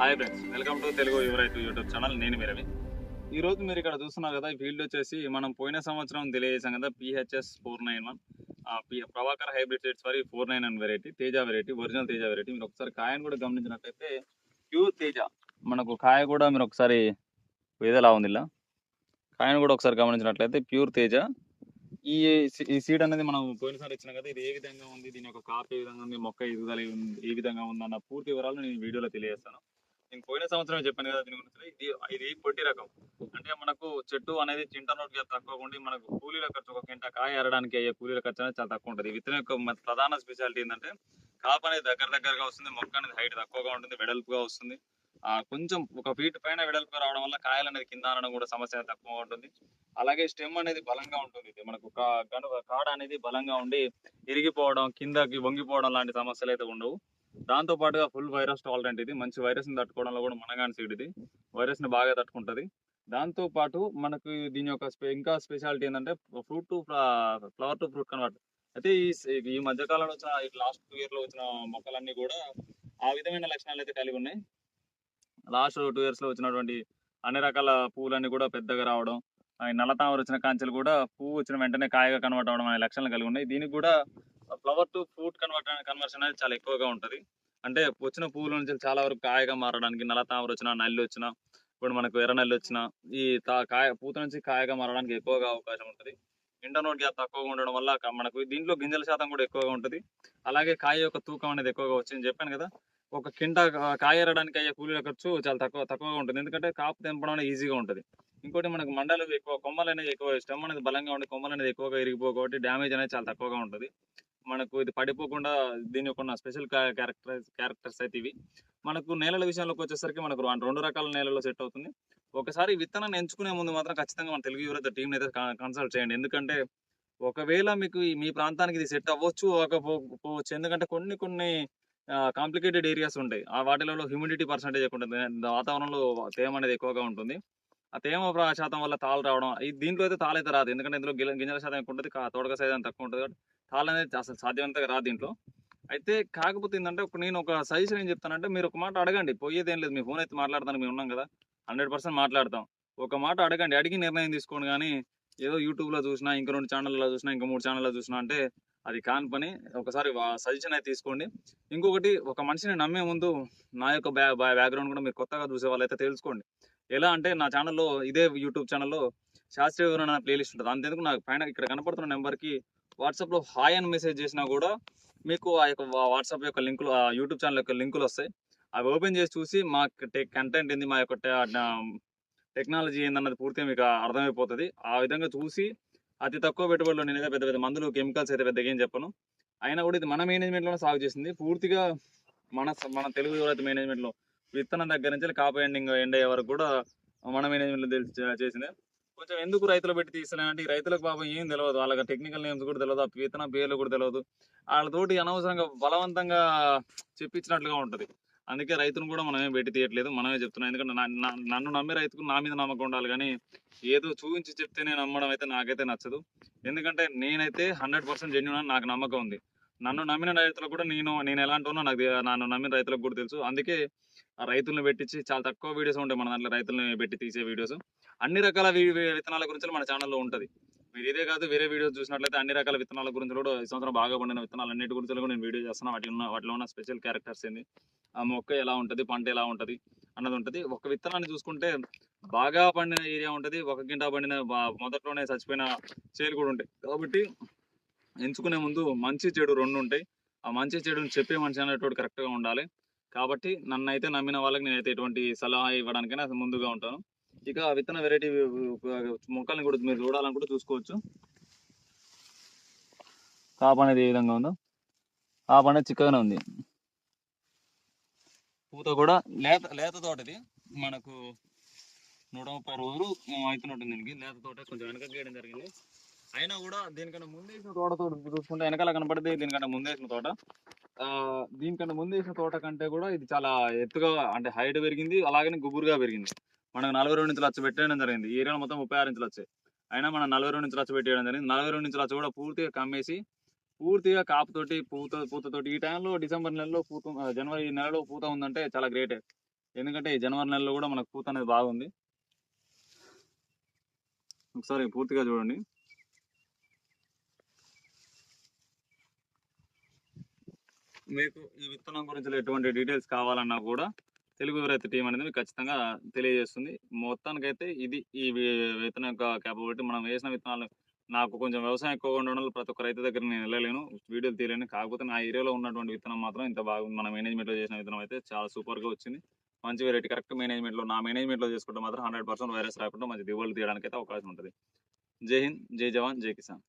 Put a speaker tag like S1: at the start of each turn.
S1: Hi friends welcome to Telugu యువరైతు YouTube channel నేను మీరవి ఈ రోజు మీరు ఇక్కడ చూస్తున్నారు కదా ఈ ఫీల్డ్ వచ్చేసి మనం పోయిన సంవత్సరం తెలియజేసాం కదా PHS four nine one Prabhakar hybrid seeds వరి four nine one variety Teja variety original Teja variety మీరు ఒకసారి కాయను కూడా గమనించినట్లయితే ప్యూర్ తేజ. మనకు కాయ కూడా మీరు ఒకసారి ఏదోలా ఉంది ఇలా. కాయను కూడా ఒకసారి గమనించినట్లయితే ప్యూర్ తేజ. ఈ ఈ సీడ్ అనేది మనం పోయినసారి ఇచ్చిన కదా ఇది ఏ విధంగా ఉంది దీని యొక్క కాపు ఏ విధంగా ఉంది మొక్క ఎదుగుదల ఏ విధంగా ఉంది అన్న పూర్తి వివరాలు నేను వీడియోలో తెలియజేస్తాను. నేను పోయిన సంవత్సరం చెప్పాను కదా దీని గురించి. ఇది ఇది పొట్టి రకం. అంటే మనకు చెట్టు అనేది చింట నోట్ తక్కువ ఉండి మనకు కూలీల ఖర్చు ఒక కింట కాయ ఏరడానికి అయ్యే కూలీల ఖర్చు అనేది చాలా తక్కువ ఉంటుంది. విత్తనం యొక్క ప్రధాన స్పెషాలిటీ ఏంటంటే కాపు అనేది దగ్గర దగ్గరగా వస్తుంది మొక్క అనేది హైట్ తక్కువగా ఉంటుంది వెడల్పుగా వస్తుంది. ఆ కొంచెం ఒక ఫీట్ పైన వెడల్పు రావడం వల్ల కాయలు అనేది కింద అనడం కూడా సమస్య తక్కువ ఉంటుంది. అలాగే స్టెమ్ అనేది బలంగా ఉంటుంది. ఇది మనకు కాడ అనేది బలంగా ఉండి ఇరిగిపోవడం కిందకి వంగిపోవడం లాంటి సమస్యలు అయితే ఉండవు. దాంతో పాటుగా ఫుల్ వైరస్ టాలరెంట్ ఇది. మంచి వైరస్ని తట్టుకోవడంలో కూడా మనగాని సీడ్ ఇది. వైరస్ని బాగా తట్టుకుంటుంది. దాంతో పాటు మనకు దీని యొక్క ఇంకా స్పెషాలిటీ ఏంటంటే fruit to flower to fruit convert. అయితే ఈ ఈ మధ్య కాలంలో వచ్చిన లాస్ట్ టూ ఇయర్లో వచ్చిన మొక్కలన్నీ కూడా ఆ విధమైన లక్షణాలు అయితే కలిగి ఉన్నాయి. లాస్ట్ టూ ఇయర్స్లో వచ్చినటువంటి అన్ని రకాల పూలన్నీ కూడా పెద్దగా రావడం నల్లతామర నల్ల తామర వచ్చిన కాంచెలు కూడా పువ్వు వచ్చిన వెంటనే కాయగా కన్వర్ట్ అవడం అనే లక్షణాలు కలిగి ఉన్నాయి. దీనికి కూడా flower to fruit convert conversion అనేది చాలా ఎక్కువగా ఉంటుంది. అంటే వచ్చిన పువ్వుల నుంచి చాలా వరకు కాయగా మారడానికి నల్ల తామర వచ్చిన నల్లి వచ్చిన ఇప్పుడు మనకు ఎర్ర నల్లి వచ్చిన ఈ తా- కాయ పూత నుంచి కాయగా మారడానికి ఎక్కువగా అవకాశం ఉంటుంది. ఇంటర్నోట్ గ్యాప్ తక్కువగా ఉండడం వల్ల మనకు దీంట్లో గింజల శాతం కూడా ఎక్కువగా ఉంటుంది. అలాగే కాయ యొక్క తూకం అనేది ఎక్కువగా వచ్చింది చెప్పాను కదా ఒక కింట కాయ ఎరడానికి అయ్యే కూలీల ఖర్చు చాలా తక్కువ తక్కువగా ఉంటుంది. ఎందుకంటే కాపు తెంపడం అనేది ఈజీగా ఉంటుంది. ఇంకోటి మనకు మండలు ఎక్కువ కొమ్మలు అనేది ఎక్కువ స్టెమ్ అనేది బలంగా ఉండి కొమ్మలు అనేది ఎక్కువగా ఇరిగిపో కాబట్టి డ్యామేజ్ అనేది చాలా తక్కువగా ఉంటుంది. మనకు ఇది పడిపోకుండా దీని యొక్క స్పెషల్ క్యారెక్టర్ క్యారెక్టర్స్ అయితే ఇవి. మనకు నేలల విషయంలోకి వచ్చేసరికి మనకు రెండు రకాల నేలలో సెట్ అవుతుంది. ఒకసారి విత్తనాన్ని ఎంచుకునే ముందు మాత్రం ఖచ్చితంగా మన తెలుగు యువత టీం అయితే కన్సల్ట్ చేయండి. ఎందుకంటే ఒకవేళ మీకు మీ ప్రాంతానికి ఇది సెట్ అవ్వచ్చు అవ్వకపోవచ్చు ఎందుకంటే కొన్ని కొన్ని కాంప్లికేటెడ్ ఏరియాస్ ఉంటాయి. ఆ వాటిలలో హ్యూమిడిటీ పర్సంటేజ్ ఎక్కువ ఉంటుంది. వాతావరణంలో తేమ అనేది ఎక్కువగా ఉంటుంది. ఆ తేమ శాతం వల్ల తాళ్ళు రావడం ఈ దీంట్లో అయితే తాళ అయితే రాదు. ఎందుకంటే ఇందులో గింజల శాతం ఎక్కువ ఉంటుంది. తోడక సైజ్ తక్కువ ఉంటుంది. కాబట్టి తాళ్ళు అనేది అసలు సాధ్యమంతగా రాదు దీంట్లో. అయితే కాకపోతే ఏంటంటే ఒక నేను ఒక సజెషన్ ఏం చెప్తానంటే మీరు ఒక మాట అడగండి. పోయేది ఏం లేదు మీ ఫోన్ అయితే మాట్లాడతాను మేము ఉన్నాం కదా హండ్రెడ్ పర్సెంట్ మాట్లాడతాం. ఒక మాట అడగండి అడిగి నిర్ణయం తీసుకోండి కానీ ఏదో యూట్యూబ్లో చూసినా ఇంకా రెండు ఛానల్లో చూసినా ఇంకా మూడు ఛానల్లో చూసినా అంటే అది కాని పని. ఒకసారి సజెషన్ అయితే తీసుకోండి. ఇంకొకటి ఒక మనిషిని నమ్మే ముందు నా యొక్క బ్యా బ్యాక్గ్రౌండ్ కూడా మీరు కొత్తగా చూసే వాళ్ళైతే తెలుసుకోండి. ఎలా అంటే నా ఛానల్లో ఇదే యూట్యూబ్ ఛానల్లో శాస్త్రీయ వివరణ ప్లేలిస్ట్ ఉంటుంది. అంతేందుకు నాకు పైన ఇక్కడ కనపడుతున్న నెంబర్కి వాట్సాప్లో హాయ్ అని మెసేజ్ చేసినా కూడా మీకు ఆ యొక్క వాట్సాప్ యొక్క లింకులు ఆ యూట్యూబ్ ఛానల్ యొక్క లింకులు వస్తాయి. అవి ఓపెన్ చేసి చూసి మా కంటెంట్ ఏంది మా యొక్క టెక్నాలజీ ఏందన్నది పూర్తిగా మీకు అర్థమైపోతుంది. ఆ విధంగా చూసి అతి తక్కువ పెట్టుబడిలో నేనైతే పెద్ద పెద్ద మందులు కెమికల్స్ అయితే పెద్దగా ఏం చెప్పను. అయినా కూడా ఇది మన మేనేజ్మెంట్లోనే సాగు చేసింది. పూర్తిగా మన మన తెలుగు యువత మేనేజ్మెంట్లో విత్తనం దగ్గర నుంచి కాపు ఎండింగ్ ఎండ్ అయ్యే వరకు కూడా మన మేనేజ్మెంట్లో తెలిసి చేసింది. కొంచెం ఎందుకు రైతులు పెట్టి తీస్తలేనంటే ఈ రైతులకు పాపం ఏం తెలియదు వాళ్ళకి టెక్నికల్ నేమ్స్ కూడా తెలియదు ఆ విత్తన పేర్లు కూడా తెలియదు వాళ్ళతోటి అనవసరంగా బలవంతంగా చెప్పించినట్లుగా ఉంటుంది. అందుకే రైతును కూడా మనమే పెట్టి తీయట్లేదు. మనమే చెప్తున్నాం. ఎందుకంటే నన్ను నమ్మే రైతుకు నా మీద నమ్మకం ఉండాలి. కానీ ఏదో చూపించి చెప్తేనే నమ్మడం అయితే నాకైతే నచ్చదు. ఎందుకంటే నేనైతే హండ్రెడ్ పర్సెంట్ జెన్యున్ అని నాకు నమ్మకం ఉంది. నన్ను నమ్మిన రైతులకు కూడా నేను నేను ఎలాంటి ఉన్నా నాకు నన్ను నమ్మిన రైతులకు కూడా తెలుసు. అందుకే ఆ రైతులను పెట్టించి చాలా తక్కువ వీడియోస్ ఉంటాయి మన దాంట్లో రైతులను పెట్టి తీసే వీడియోస్. అన్ని రకాల విత్తనాల గురించి మన ఛానల్లో ఉంటుంది. మీరు ఇదే కాదు వేరే వీడియోస్ చూసినట్లయితే అన్ని రకాల విత్తనాల గురించి కూడా ఈ సంవత్సరం బాగా పండిన విత్తనాలు అన్నిటి గురించి కూడా నేను వీడియో చేస్తాను. వాటి ఉన్న వాటిలో ఉన్న స్పెషల్ క్యారెక్టర్స్ ఏంది? ఆ మొక్క ఎలా ఉంటుంది? పంట ఎలా ఉంటుంది? అన్నది ఉంటుంది. ఒక విత్తనాన్ని చూసుకుంటే బాగా పండిన ఏరియా ఉంటుంది. ఒక గింట పండిన మొదట్లోనే చచ్చిపోయిన చేలు కూడా ఉంటాయి. కాబట్టి ఎంచుకునే ముందు మంచి చెడు రెండు ఉంటాయి ఆ మంచి చెడుని చెప్పే మనిషి అనేటువంటి కరెక్ట్గా ఉండాలి. కాబట్టి నన్ను అయితే నమ్మిన వాళ్ళకి నేనైతే ఎటువంటి సలహా ఇవ్వడానికైనా ముందుగా ఉంటాను. ఇక విత్తన వెరైటీ మొక్కల్ని కూడా మీరు చూడాలనుకుంటే చూసుకోవచ్చు. కాపు అనేది ఏ విధంగా ఉందో. కాపు అనేది చిక్కగానే ఉంది. పూత కూడా లేత లేత తోటది మనకు నూట ముప్పై రోజులు అవుతున్నట్టుంది దీనికి లేత తోట కొంచెం వెనక గీయడం జరిగింది. అయినా కూడా దీనికన్నా ముందు వేసిన తోటతో చూసుకుంటే వెనకాల కనపడితే దీనికంటే ముందేసిన తోట. దీనికన్నా ముందేసిన తోట కంటే కూడా ఇది చాలా ఎత్తుగా అంటే హైట్ పెరిగింది అలాగనే గుబురుగా పెరిగింది. మనకు నలభై రెండు నుంచి లచ్చ పెట్టేయడం జరిగింది. ఏరియాలో మొత్తం ముప్పై ఆరు ఇంచులు వచ్చాయి అయినా మనం నలభై రెండు నుంచి లచ్చ పెట్టేయడం జరిగింది. నలభై రెండు నుంచి లచ్చ కూడా పూర్తిగా కమ్మేసి పూర్తిగా కాపుతోటి పూత పూతతోటి ఈ టైంలో డిసెంబర్ నెలలో పూత జనవరి నెలలో పూత ఉందంటే చాలా గ్రేట్ ఎందుకంటే ఈ జనవరి నెలలో కూడా మనకు పూత అనేది బాగుంది. ఒకసారి పూర్తిగా చూడండి. మీకు ఈ విత్తనం గురించి ఎటువంటి డీటెయిల్స్ కావాలన్నా కూడా తెలుగు రైతు టీం అనేది మీకు ఖచ్చితంగా తెలియజేస్తుంది. మొత్తానికైతే ఇది ఈ విత్తనం యొక్క క్యాపబిలిటీ మనం వేసిన విత్తనాలు నాకు కొంచెం వ్యవసాయం ఎక్కువగా ఉండడం వల్ల ప్రతి ఒక్క రైతు దగ్గర నేను వెళ్ళలేను. వీడియోలు తీయలేను. కాకపోతే నా ఏరియాలో ఉన్నటువంటి విత్తనం మాత్రం ఇంత బాగుంది మన మేనేజ్మెంట్లో చేసిన విత్తనం అయితే చాలా సూపర్గా వచ్చింది. మంచి వెరైటీ కరెక్ట్ మేనేజ్మెంట్లో నా మేనేజ్మెంట్లో చేసుకుంటే మాత్రం హండ్రెడ్ పర్సెంట్ వైరస్ రాకుండా మంచి దిగుబడులు తీయడానికి అయితే అవకాశం ఉంటుంది. జై హింద్ జై జవాన్ జై కిసాన్.